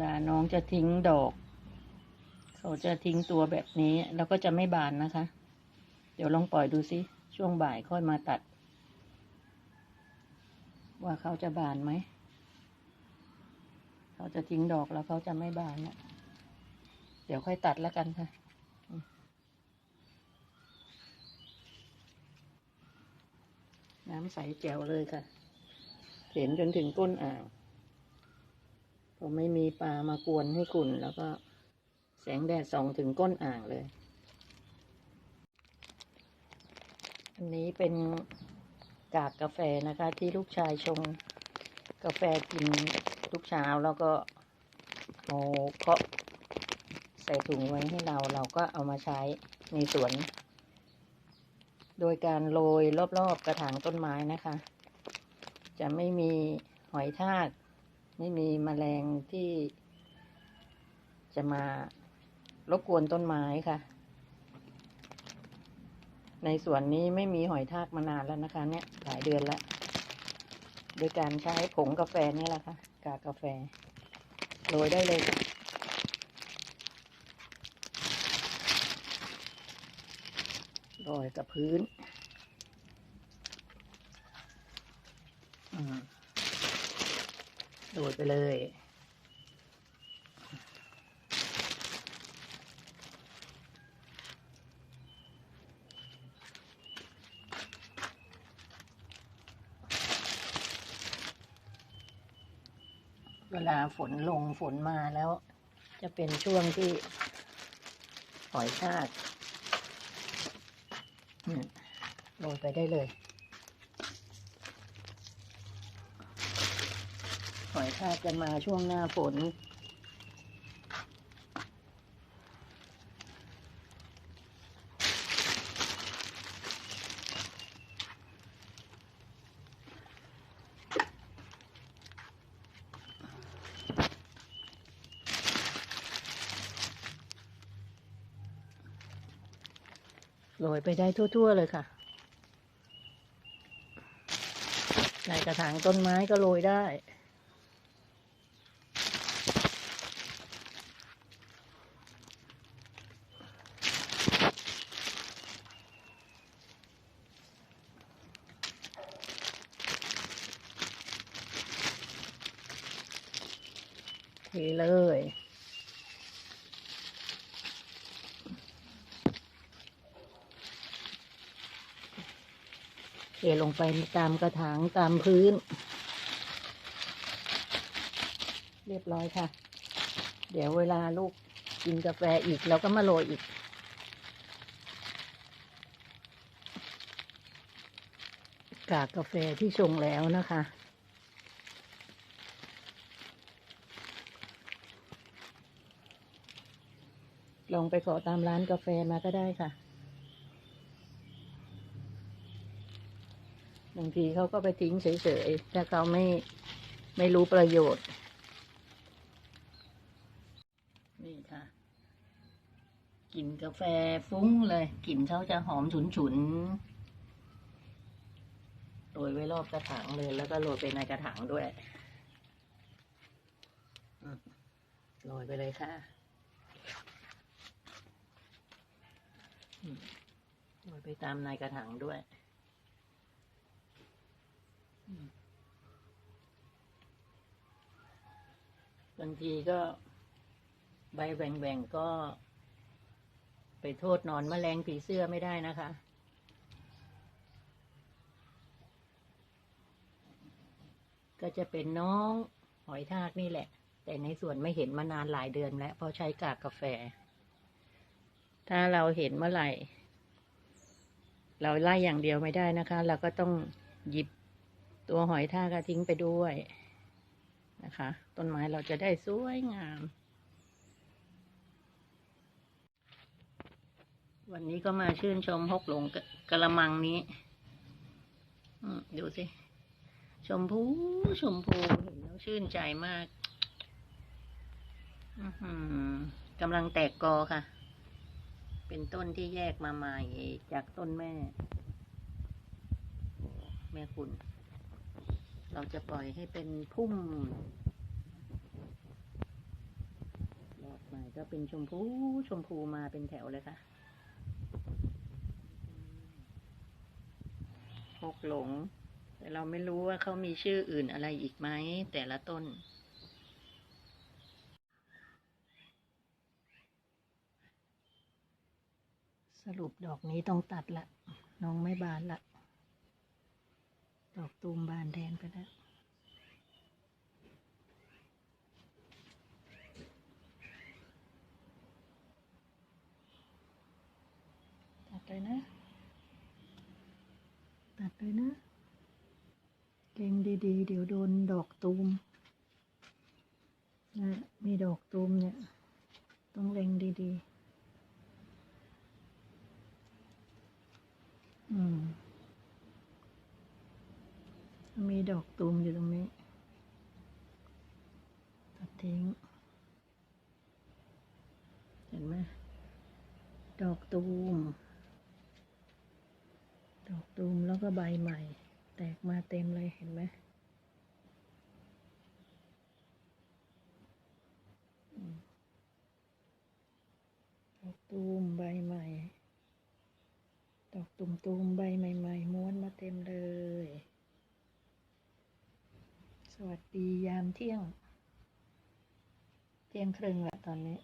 ลาน้องจะทิ้งดอก เขาจะทิ้งตัวแบบนี้ แล้วก็จะไม่บานนะคะ เดี๋ยวลองปล่อยดูซิ ช่วงบ่ายค่อยมาตัด ว่าเขาจะบานไหม เขาจะทิ้งดอกแล้วเขาจะไม่บานนะเดี๋ยวค่อยตัดแล้วกันค่ะน้ำใสแจ๋วเลยค่ะ เห็นจนถึงก้นอ่าง ผมไม่มีปลามากวนให้คุณแล้วก็แสงแดดส่องถึงก้นอ่างเลย อันนี้เป็นกากกาแฟนะคะ ที่ลูกชายชงกาแฟกินทุกเช้าแล้วก็เอาเคาะใส่ถุงไว้ให้เราเราก็เอามาใช้ในสวน โดยการโรยรอบๆกระถางต้นไม้นะคะ จะไม่มีหอยทาก ไม่มีแมลงที่จะมารบกวนต้นไม้ค่ะ ในสวนนี้ไม่มีหอยทากมานานแล้วนะคะ เนี่ยหลายเดือนแล้วโดยการใช้ผงกาแฟนี่แหละค่ะ กากกาแฟโรยได้เลยค่ะโรยกับพื้น อืม โรยไปเลย เวลาฝนลงฝนมาแล้ว จะเป็นช่วงที่หอยทากโรยไปได้เลย หอยทากจะมาช่วงหน้าฝน โรยไปได้ทั่ว ๆ เลยค่ะในกระถางต้นไม้ก็โรยได้ เทเลย เทลงไปตามกระถางตามพื้น เรียบร้อยค่ะ เดี๋ยวเวลาลูกกินกาแฟอีกเราก็มาโรยอีกกากกาแฟที่ชงแล้วนะคะ ลองไปขอตามร้านกาแฟมาก็ได้ค่ะ บางทีเขาก็ไปทิ้งเฉยๆ ถ้าเขาไม่ไม่รู้ประโยชน์ นี่ค่ะ กลิ่นกาแฟฟุ้งเลย กลิ่นเขาจะหอมฉุนๆโรยไว้รอบกระถางเลย แล้วก็โรยไปในกระถางด้วยโรยไปเลยค่ะอืม โรยไปตามในกระถางด้วยบางทีก็ใบแหว่งๆก็ ไปโทษนอนแมลงผีเสื้อไม่ได้นะคะ ก็จะเป็นน้องหอยทากนี่แหละ แต่ในส่วนไม่เห็นมานานหลายเดือนแล้วเพราะใช้กากกาแฟ ถ้าเราเห็นเมื่อไหร่ เราไล่อย่างเดียวไม่ได้นะคะ เราก็ต้องหยิบตัวหอยทากทิ้งไปด้วยนะคะ ต้นไม้เราจะได้สวยงาม วันนี้ก็มาชื่นชมฮกหลงกะกะละมังนี้อืมดูสิ ชมพูชมพูเห็นแล้วชื่นใจมากอือหือกำลังแตกกอค่ะ เป็นต้นที่แยกมาใหม่จากต้นแม่ แม่คุณ เราจะปล่อยให้เป็นพุ่มหม่ก็เป็นชมพูชมพูมาเป็นแถวเลยค่ะหกหลง แต่เราไม่รู้ว่าเขามีชื่ออื่นอะไรอีกไหมแต่ละต้น สรุปดอกนี้ต้องตัดละ น้องไม่บานละ ดอกตูมบานแทนไปแล้วตัดเลยนะ ตัดเลยนะเล็งดีๆ เดี๋ยวโดนดอกตูมนะมีดอกตูมเนี่ย ต้องเล็งดีๆ มีดอกตูมอยู่ตรงนี้ ตัดทิ้ง เห็นไหม ดอกตูม ดอกตูมแล้วก็ใบใหม่ แตกมาเต็มเลยเห็นไหมดอกตูมใบใหม่ ตุ่มๆ ใบใหม่ ๆ ม้วนมาเต็มเลย สวัสดียามเที่ยง เที่ยงครึ่งละตอนนี้